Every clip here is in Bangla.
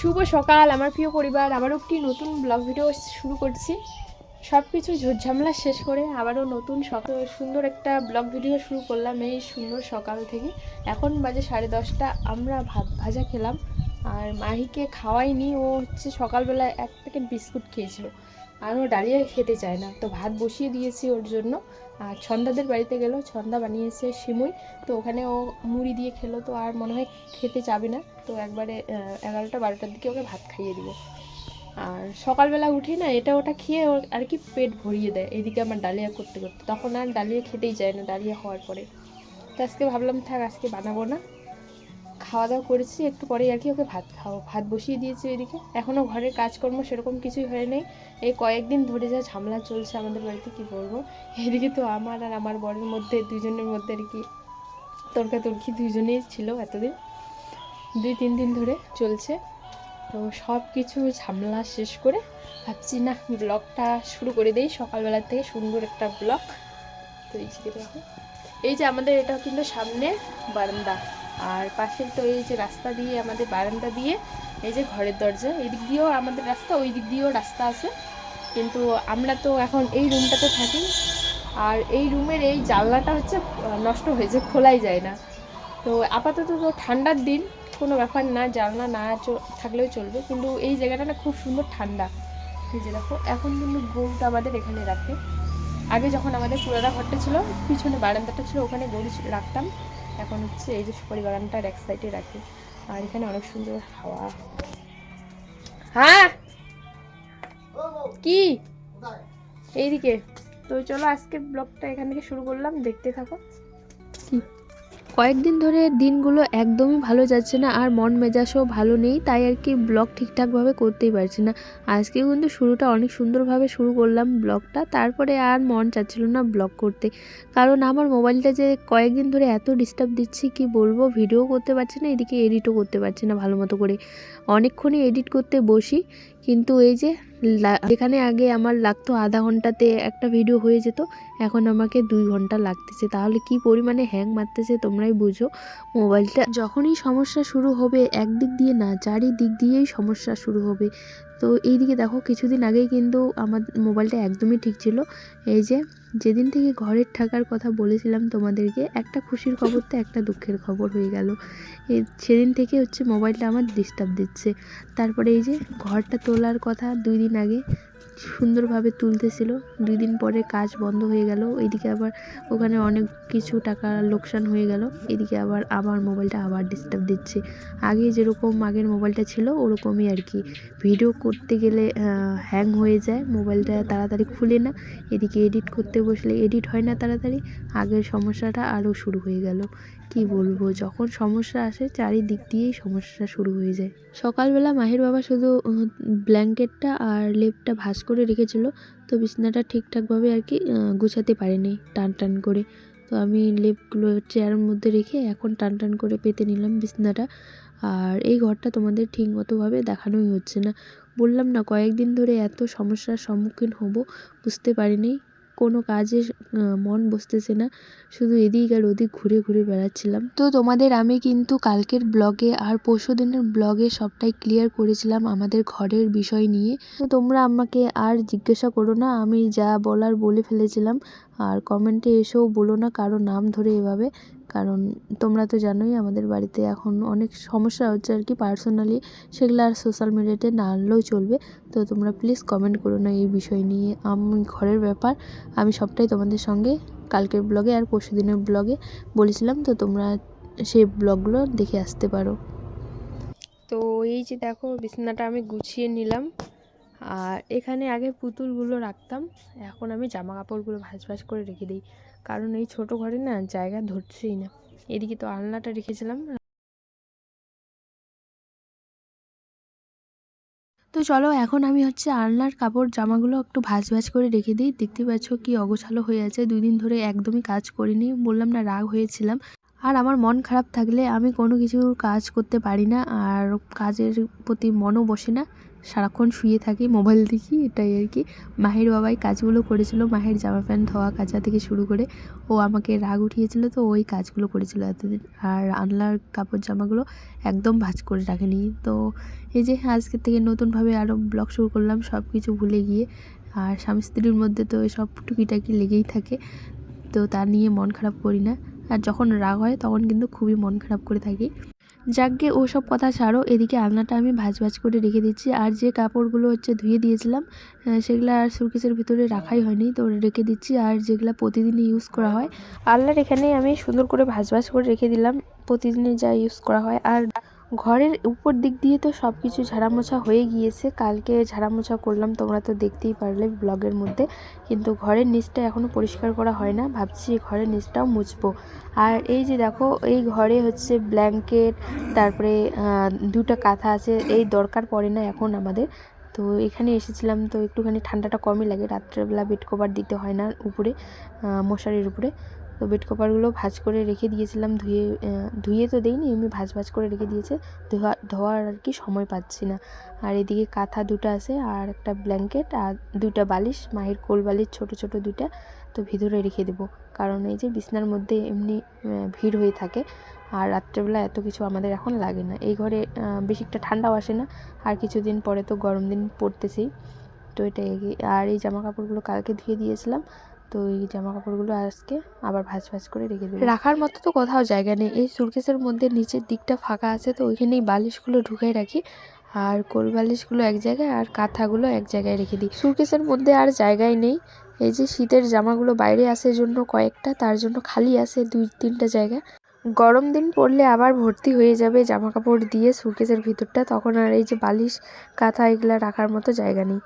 শুভ সকাল, আমার প্রিয় পরিবার। আবারও একটি নতুন ব্লগ ভিডিও শুরু করছি। সব কিছু ঝামেলা শেষ করে আবারও নতুন সকাল, সুন্দর একটা ব্লগ ভিডিও শুরু করলাম এই সুন্দর সকাল থেকে। এখন বাজে সাড়ে দশটা, আমরা ভাত ভাজা খেলাম। আর মাহিকে খাওয়াইনি, ও হচ্ছে সকালবেলা এক প্যাকেট বিস্কুট খেয়েছিল। আর ও ডালিয়া খেতে চায় না। তো ভাত বসিয়ে দিয়েছি ওর জন্য। আর ছন্দাদের বাড়িতে গেল, ছন্দা বানিয়েছে সিমুই তো ওখানে ও মুড়ি দিয়ে খেলো, তো আর মনে হয় খেতে চাবে না। তো একবারে এগারোটা বারোটার দিকে ওকে ভাত খাইয়ে দিব আর সকালবেলা উঠে না, এটা ওটা খেয়ে ওর আর কি পেট ভরিয়ে দেয়। এদিকে আমার ডালিয়া করতে করতে। তখন আর ডালিয়া খেতেই চায় না, ডালিয়া হওয়ার পরে। তো আজকে ভাবলাম, থাক, আজকে বানাবো না। খাওয়া দাওয়া করেছি, একটু পরেই আর কি ওকে ভাত খাও ভাত বসিয়ে দিয়েছি ওইদিকে এখনও ঘরের কাজকর্ম সেরকম কিছুই হয় নাই। এই কয়েকদিন ধরে যা ঝামেলা চলছে আমাদের বাড়িতে, কি বলব? এদিকে তো আমার আর আমার বরের মধ্যে দুজনের মধ্যে আর কি তর্কাতর্কি দুজনেই ছিল এতদিন। দুই, তিন দিন ধরে চলছে। তো সব কিছু ঝামেলা শেষ করে ভাবছি, না, ব্লগটা শুরু করে দিই। সকালবেলার থেকে সুন্দর একটা ব্লগ। তো এই যে এই যে আমাদের এটা কিন্তু সামনে বারান্দা। আর পাশের তো এই যে রাস্তা দিয়ে, আমাদের বারান্দা দিয়ে, এই যে ঘরের দরজা, এই দিক দিয়েও আমাদের রাস্তা, ওই দিক দিয়েও রাস্তা আছে। কিন্তু আমরা তো এখন এই রুমটাতে থাকি। আর এই রুমের এই জানলাটা হচ্ছে নষ্ট হয়েছে খোলাই যায় না। তো আপাতত তো ঠান্ডার দিন, কোনো ব্যাপার না, জানলা না থাকলেও চলবে। কিন্তু এই জায়গাটা না খুব সুন্দর ঠান্ডা। যে দেখো, এখন কিন্তু গরুটা আমাদের এখানে রাখে। আগে যখন আমাদের পুরানা ঘরটা ছিল, পিছনে বারান্দাটা ছিল, ওখানে গরু রাখতাম। এখন হচ্ছে এই যে সুপারি বাগানটার এক সাইডে রাখি। আর এখানে অনেক সুন্দর হাওয়া। হ্যাঁ? কি? এইদিকে। তো চলো আজকে ব্লগটা এখান থেকে শুরু করলাম। দেখতে থাকো। কয়েকদিন ধরে দিনগুলো একদমই ভালো যাচ্ছে না আর মন মেজাজও ভালো নেই, তাই আর কি ব্লগ ঠিকঠাকভাবে করতেই পারছি না। আজকে কিন্তু শুরুটা অনেক সুন্দরভাবে শুরু করলাম ব্লগটা, তারপরে আর মন চাচ্ছিল না ব্লগ করতে। কারণ আমার মোবাইলটা যে কয়েকদিন ধরে এত ডিস্টার্ব দিচ্ছি, কি বলব? ভিডিও করতে পারছি না, এদিকে এডিটও করতে পারছি না ভালো মতো করে। অনেকক্ষণই এডিট করতে বসি। কিন্তু এই যে যেখানে আগে আমার লাগতো আধা ঘন্টাতে একটা ভিডিও হয়ে যেত, এখন আমাকে দুই ঘণ্টা লাগতেছে। তাহলে কি পরিমাণে হ্যাং মারতেছে তোমরাই বুঝো। মোবাইলটা যখনই সমস্যা শুরু হবে, একদিক দিয়ে না, চারিদিক দিয়েই সমস্যা শুরু হবে। তো এই দিকে দেখো, কিছুদিন আগেই কিন্তু আমার মোবাইলটা একদমই ঠিক ছিল। এই যে, যেদিন থেকে ঘরের থাকার কথা বলেছিলাম তোমাদেরকে, একটা খুশির খবর তো একটা দুঃখের খবর হয়ে গেল। এই সেদিন থেকে হচ্ছে মোবাইলটা আমার ডিস্টার্ব দিচ্ছে। তারপরে এই যে, ঘরটা তোলার কথা দুই দিন আগে সুন্দরভাবে তুলতেছিল। দুই দিন পরে কাজ বন্ধ হয়ে গেল। এইদিকে আবার ওখানে অনেক কিছু টাকা লোকসান হয়ে গেল। এদিকে আবার আমার মোবাইলটা আবার ডিস্টার্ব দিচ্ছে। আগে যেরকম আগের মোবাইলটা ছিল, ওরকমই আর কি। ভিডিও করতে গেলে হ্যাং হয়ে যায়। মোবাইলটা তাড়াতাড়ি খুলে না। এদিকে এডিট করতে বসলে এডিট হয় না তাড়াতাড়ি। আগের সমস্যাটা আরও শুরু হয়ে গেল। কি বলব, যখন সমস্যা আসে চারিদিক দিয়েই সমস্যা শুরু হয়ে যায়। সকালবেলা মাহির বাবা শুধু ব্ল্যাঙ্কেটটা আর লেপটা ভাঁজ করে রেখেছিল, তো বিছনাটা ঠিকঠাকভাবে আর কি গুছাতে পারেনি টান টান করে। তো আমি লেপগুলো চেয়ারের মধ্যে রেখে এখন টান টান করে পেতে নিলাম বিছনাটা। আর এই ঘরটা তোমাদের ঠিক মতোভাবে দেখানোই হচ্ছে না। বললাম না, কয়েকদিন ধরে এত সমস্যার সম্মুখীন হব, বুঝতে পারিনি। কোনো কাজে মন বসতেছে না। শুধু এদিক আর ওদিক ঘুরে ঘুরে বেড়াচ্ছিলাম। তো তোমাদের আমি কিন্তু কালকের ব্লগে আর পরশু দিনের ব্লগে সবটাই ক্লিয়ার করেছিলাম আমাদের ঘরের বিষয় নিয়ে। তো তোমরা আমাকে আর জিজ্ঞাসা করো না, আমি যা বলার বলে ফেলেছিলাম। আর কমেন্টে এসেও বলো না কারও নাম ধরে এভাবে। কারণ তোমরা তো জানোই আমাদের বাড়িতে এখন অনেক সমস্যা হচ্ছে আর কি পার্সোনালি সেগুলো আর সোশ্যাল মিডিয়াতে না আনলেও চলবে। তো তোমরা প্লিজ কমেন্ট করো না এই বিষয় নিয়ে। আমি, ঘরের ব্যাপার। আমি সবটাই তোমাদের সঙ্গে কালকের ব্লগে আর পরশু দিনের ব্লগে বলেছিলাম। তো তোমরা সেই ব্লগগুলো দেখে আসতে পারো। তো এই যে দেখো, বিছানাটা আমি গুছিয়ে নিলাম। আর এখানে আগে পুতুলগুলো রাখতাম। এখন আমি জামা কাপড়গুলো ভাঁজ ভাঁজ করে রেখে দিই। কারণ এই ছোট ঘরে না জায়গা ধরছেই না। এদিকে তো আলনাটা রেখেছিলাম। তো চলো এখন আমি হচ্ছে আলনার কাপড় জামাগুলো একটু ভাঁজ ভাজ করে রেখে দিই। দেখতে পাচ্ছ কি অগোছালো হয়ে আছে। দুই দিন ধরে একদমই কাজ করিনি। বললাম না রাগ হয়েছিলাম। আর আমার মন খারাপ থাকলে আমি কোনো কিছু কাজ করতে পারি না। আর কাজের প্রতি মনও বসে না। সারাক্ষণ শুয়ে থাকি, মোবাইল দেখি, এটাই আর কি। মাহির বাবাই কাজগুলো করেছিল, মাহির জামা প্যান্ট, ধোয়া, কাচা থেকে শুরু করে ও আমাকে রাগ উঠিয়েছিল তো ওই কাজগুলো করেছিল এতদিন। আর আনলার কাপড় জামাগুলো একদম ভাঁজ করে রাখেনি। তো এই যে আজকের থেকে নতুনভাবে আরও ব্লগ শুরু করলাম সব কিছু ভুলে গিয়ে। আর স্বামী স্ত্রীর মধ্যে তো এসব টুকিটাকি লেগেই থাকে, তো তা নিয়ে মন খারাপ করি না। আর যখন রাগ হয় তখন কিন্তু খুবই মন খারাপ করে থাকি। যাকগে, ওসব কথা ছাড়ো, এদিকে আলনাটা আমি ভাজ ভাজ করে রেখে দিচ্ছি। আর যে কাপড়গুলো হচ্ছে ধুয়ে দিয়েছিলাম সেগুলো আর সুরকেসের ভিতরে রাখাই হয়নি, তো রেখে দিচ্ছি। আর যেগুলো প্রতিদিনই ইউজ করা হয়, আলনার এখানে আমি সুন্দর করে ভাজ ভাজ করে রেখে দিলাম, প্রতিদিনই যা ইউজ করা হয়। আর ঘরের উপর দিক দিয়ে তো সব কিছু ঝাড়া মোছা হয়ে গিয়েছে। কালকে ঝাড়া মোছা করলাম, তোমরা তো দেখতেই পারলে ব্লগের মধ্যে। কিন্তু ঘরের নিচটা এখনও পরিষ্কার করা হয় না। ভাবছি ঘরের নিচটাও মুছবো। আর এই যে দেখো, এই ঘরে হচ্ছে ব্ল্যাঙ্কেট, তারপরে দুটো কাঁথা আছে। এই দরকার পড়ে না এখন আমাদের। তো এখানে এসেছিলাম, তো একটুখানি ঠান্ডাটা কমই লাগে। রাত্রেবেলা বেড কভার দিতে হয় না উপরে মশারির উপরে। তো বেড কভারগুলো ভাঁজ করে রেখে দিয়েছিলাম, ধুয়ে ধুয়ে তো দেইনি, এমনি ভাঁজ ভাঁজ করে রেখে দিয়েছে, ধোয়া, ধোয়ার আর কি সময় পাচ্ছি না। আর এদিকে কাঁথা দুটো আছে আর একটা ব্ল্যাঙ্কেট আর দুইটা বালিশ, মায়ের কোল বালিশ ছোট ছোট দুইটা, তো ভিতরে রেখে দেবো। কারণ এই যে বিছনার মধ্যে এমনি ভিড় হয়ে থাকে, আর রাত্রেবেলা এত কিছু আমাদের এখন লাগে না। এই ঘরে বেশি একটা ঠান্ডাও আসে না, আর কিছুদিন পরে তো গরম দিন পড়তেছেই। তো কি। আর এই জামা কাপড়গুলো কালকে ধুয়ে দিয়েছিলাম তো এই জামা কাপড়গুলো আজকে আবার ভাঁজ ভাঁজ করে রেখে দেবো। রাখার মতো তো কোথাও জায়গা নেই। এই সুটকেসের মধ্যে নিচের দিকটা ফাঁকা আছে, তো ওইখানেই বালিশগুলো ঢুকাই রাখি। আর কোল বালিশগুলো এক জায়গায় আর কাঁথাগুলো এক জায়গায় রেখে দিই। সুটকেসের মধ্যে আর জায়গায় নেই। এই যে শীতের জামাগুলো বাইরে আসে জন্য কয়েকটা, তার জন্য খালি আছে দুই তিনটা জায়গা। গরম দিন পড়লে আবার ভর্তি হয়ে যাবে জামা কাপড় দিয়ে সুটকেসের ভিতরটা, তখন আর এই যে বালিশ, কাঁথা, এগুলো রাখার মতো জায়গা নেই।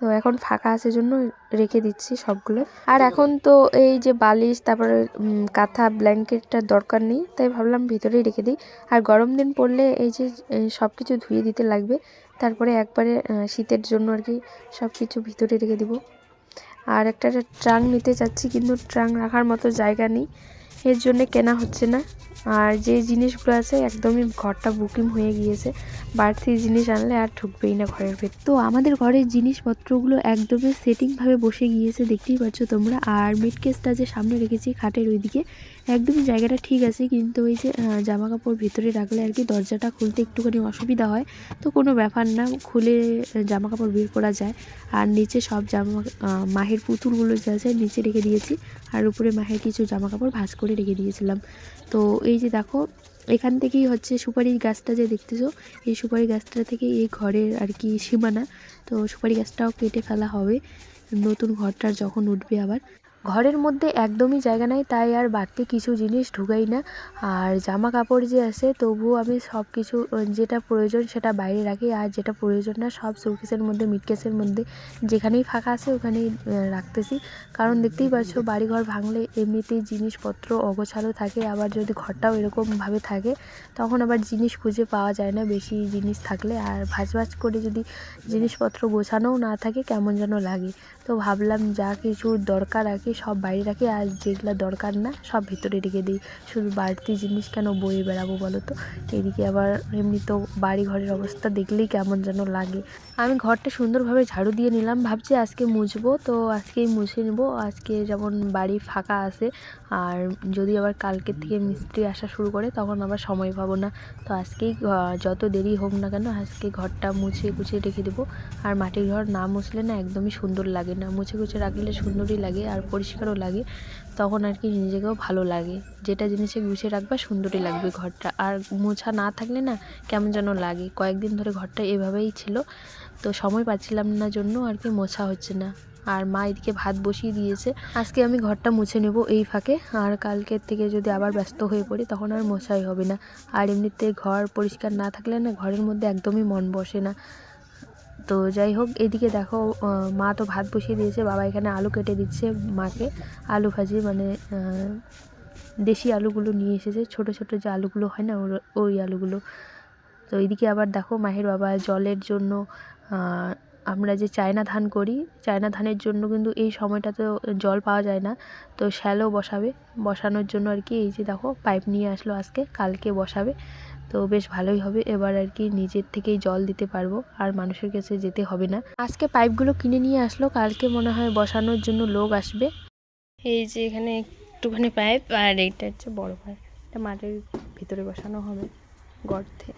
তো এখন ফাঁকা আছে জন্য রেখে দিচ্ছি সবগুলো। আর এখন তো এই যে বালিশ, তারপরে কাঁথা ব্ল্যাঙ্কেটটার দরকার নেই, তাই ভাবলাম ভিতরেই রেখে দিই। আর গরম দিন পড়লে এই যে সব কিছু ধুয়ে দিতে লাগবে। তারপরে একবারে শীতের জন্য আর কি সব কিছু ভিতরে রেখে দিব। আর একটা ট্রাং নিতে চাচ্ছি, কিন্তু ট্রাঙ্ক রাখার মতো জায়গা নেই। এর জন্য কেনা হচ্ছে না। আর যে জিনিসগুলো আছে একদমই ঘরটা বুকিং হয়ে গিয়েছে। বাড়তি জিনিস আনলে আর ঢুকবেই না ঘরের ভেতর। তো আমাদের ঘরের জিনিসপত্রগুলো একদমই সেটিংভাবে বসে গিয়েছে, দেখতেই পাচ্ছ তোমরা। আর মিড কেসটা যে সামনে রেখেছি, খাটের ওইদিকে। একদমই জায়গাটা ঠিক আছে, কিন্তু ওই যে জামা কাপড় ভিতরে রাখলে আর কি দরজাটা খুলতে একটুখানি অসুবিধা হয়। তো কোনো ব্যাপার না, খুলে জামা কাপড় বের করা যায়। আর নিচে সব জামা মাহের পুতুলগুলো যা আছে নিচে রেখে দিয়েছি। আর উপরে মাহের কিছু জামা কাপড় ভাঁজ করে রেখে দিয়েছিলাম। তো এই যে দেখো, এখান থেকেই হচ্ছে সুপারি গাছটা যে দেখতেছো, এই সুপারি গাছটা থেকে এই ঘরের আর কি সীমানা। তো সুপারি গাছটাও কেটে ফেলা হবে। নতুন ঘরটার যখন উঠবে আবার। ঘরের মধ্যে একদমই জায়গা নাই, তাই আর বাড়তি কিছু জিনিস ঢুকাই না। আর জামা কাপড় যে আছে, তবুও আমি সব কিছু যেটা প্রয়োজন সেটা বাইরে রাখি। আর যেটা প্রয়োজন না, সব সুটকেসের মধ্যে মিটকেসের মধ্যে, যেখানেই ফাঁকা আছে, ওখানেই রাখতেছি। কারণ দেখতেই পাচ্ছ, বাড়িঘর ভাঙলে এমনিতেই জিনিসপত্র অগোছালো থাকে। আবার যদি ঘরটাও এরকমভাবে থাকে, তখন আবার জিনিস খুঁজে পাওয়া যায় না বেশি জিনিস থাকলে। আর ভাজ ভাজ করে যদি জিনিসপত্র গোছানোও না থাকে, কেমন যেন লাগে। তো ভাবলাম যা কিছু দরকার রাখি সব বাইরে রাখি আর যেগুলো দরকার না, সব ভিতরে রেখে দিই। শুধু বাড়তি জিনিস কেন বয়ে বেড়াবো বলো তো? এদিকে আবার এমনি তো বাড়ি ঘরের অবস্থা দেখলেই কেমন যেন লাগে। আমি ঘরটা সুন্দরভাবে ঝাড়ু দিয়ে নিলাম, ভাবছি আজকে মুছবো, তো আজকেই মুছে নেব। আজকে যেমন বাড়ি ফাঁকা আছে আর যদি আবার কালকের থেকে মিস্ত্রি আসা শুরু করে, তখন আবার সময় পাবো না। তো আজকেই যত দেরি হোক না কেন, আজকে ঘরটা মুছে গুছিয়ে রেখে দেবো। আর মাটির ঘর না মুছলে না একদমই সুন্দর লাগে না। মুছে গুছে রাখলে সুন্দরই লাগে আর পরিষ্কারও লাগে। তখন আর কি নিজেকেও ভালো লাগে। যেটা জিনিসে গুছিয়ে রাখবা, সুন্দরই লাগবে ঘরটা। আর মোছা না থাকলে না কেমন যেন লাগে। কয়েকদিন ধরে ঘরটা এভাবেই ছিল। তো সময় পাচ্ছিলাম না, জন্য আর কি মোছা হচ্ছে না। আর মা এদিকে ভাত বসিয়ে দিয়েছে। আজকে আমি ঘরটা মুছে নেব এই ফাঁকে। আর কালকের থেকে যদি আবার ব্যস্ত হয়ে পড়ি, তখন আর মোছাই হবে না। আর এমনিতে ঘর পরিষ্কার না থাকলে না ঘরের মধ্যে একদমই মন বসে না। তো যাই হোক, এদিকে দেখো মা তো ভাত বসিয়ে দিয়েছে, বাবা এখানে আলু কেটে দিচ্ছে মাকে। আলু ভাজি মানে দেশি আলুগুলো নিয়ে এসেছে। ছোট ছোট যে আলুগুলো হয় না ওই আলুগুলো। তো এদিকে আবার দেখো, মাহের বাবা জলের জন্য আমরা যে চায়না ধান করি, চায়না ধানের জন্য কিন্তু এই সময়টাতে জল পাওয়া যায় না। তো শ্যালো বসাবে। বসানোর জন্য আর কি এই যে দেখো, পাইপ নিয়ে আসলো আজকে, কালকে বসাবে। তো বেশ ভালোই হবে। এবার আর কি নিজের থেকেই জল দিতে পারব। আর মানুষের কাছে যেতে হবে না। আজকে পাইপগুলো কিনে নিয়ে আসলো। কালকে মনে হয় বসানোর জন্য লোক আসবে। এই যে এখানে একটুখানি পাইপ, আর এইটা হচ্ছে বড় পাইপ। এটা মাটির ভিতরে বসানো হবে গর্তে।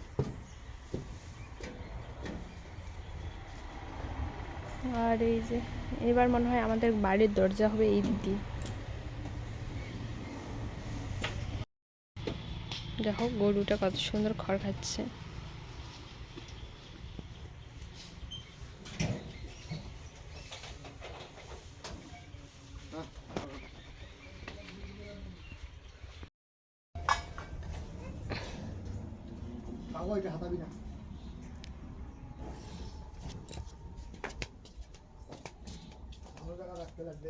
আর এই যে, এবার মনে হয় আমাদের বাড়ির দরজা হবে এই দিক। দিয়ে দেখো, গরুটা কত সুন্দর খড় খাচ্ছে। হাতাবি না ভালো জায়গা রাখতে লাগবে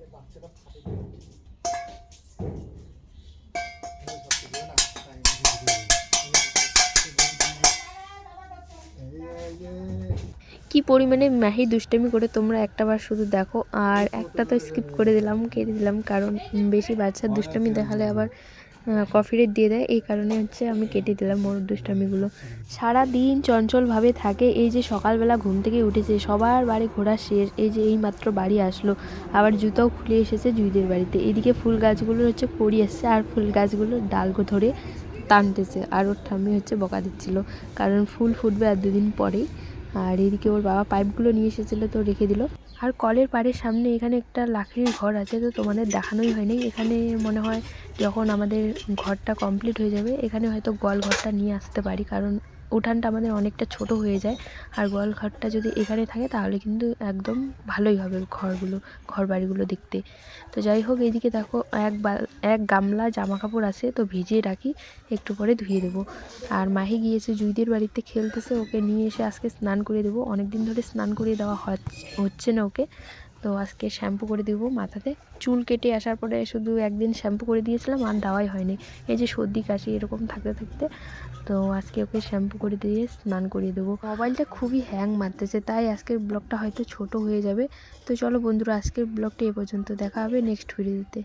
এই বাচ্চাটা ফাটে এই সব কিছু না, তাই। এই, এই যে, কি পরিমাণে মাহি দুষ্টামি করে তোমরা একটা বার শুধু দেখো, আর একটা তো স্কিপ করে দিলাম, কেটে দিলাম, কারণ বেশি বাচ্চার দুষ্টামি দেখালে আবার কফি রেট দিয়ে দেয়। এই কারণে হচ্ছে আমি কেটে দিলাম ওর দুষ্টামিগুলো। সারা দিন চঞ্চলভাবে থাকে। এই যে সকালবেলা ঘুম থেকে উঠেছে, সবার বাড়ি ঘোরা শেষ। এই যে এই মাত্র বাড়ি আসলো, আবার জুতাও খুলে এসেছে জুইদের বাড়িতে। এদিকে ফুল গাছগুলো হচ্ছে কড়ি এসছে আর ফুল গাছগুলো ডালগো ধরে টানতেছে। আর ওর ঠাম্মি হচ্ছে বকা দিচ্ছিল, কারণ ফুল ফুটবে আর দুদিন পরেই। আর এদিকে ওর বাবা পাইপগুলো নিয়ে এসেছিল তো রেখে দিল। আর কলের পাড়ের সামনে এখানে একটা লাকড়ির ঘর আছে, তো তোমাদের দেখানোই হয়নি। এখানে মনে হয় যখন আমাদের ঘরটা কমপ্লিট হয়ে যাবে, এখানে হয়তো গোয়াল ঘরটা নিয়ে আসতে পারি, কারণ উঠানটা আমাদের অনেকটা ছোট হয়ে যায়। আর গোয়াল ঘরটা যদি এখানে থাকে, তাহলে কিন্তু একদম ভালোই হবে ঘরগুলো ঘর বাড়িগুলো দেখতে। তো যাই হোক, এইদিকে দেখো এক এক গামলা জামা কাপড় আছে, তো ভিজিয়ে রাখি, একটু পরে ধুয়ে দেবো। আর মাহি গিয়েছে জুইদের বাড়িতে খেলতেছে, ওকে নিয়ে এসে আজকে স্নান করে দেবো। অনেক দিন ধরে স্নান করিয়ে দেওয়া হচ্ছে না ওকে। তো আজকে শ্যাম্পু করে দিব মাথাতে। চুল কেটে আসার পরে শুধু একদিন শ্যাম্পু করে দিয়েছিলাম, আর দেওয়াই হয়নি। এই যে সর্দি কাশি এরকম থাকতে থাকতে, তো আজকে ওকে শ্যাম্পু করে দিয়ে স্নান করিয়ে দেবো। মোবাইলটা খুবই হ্যাং মারতেছে, তাই আজকের ব্লগটা হয়তো ছোট হয়ে যাবে। তো চলো বন্ধুরা, আজকের ব্লগটা এ পর্যন্ত। দেখা হবে নেক্সট ভিডিওতে।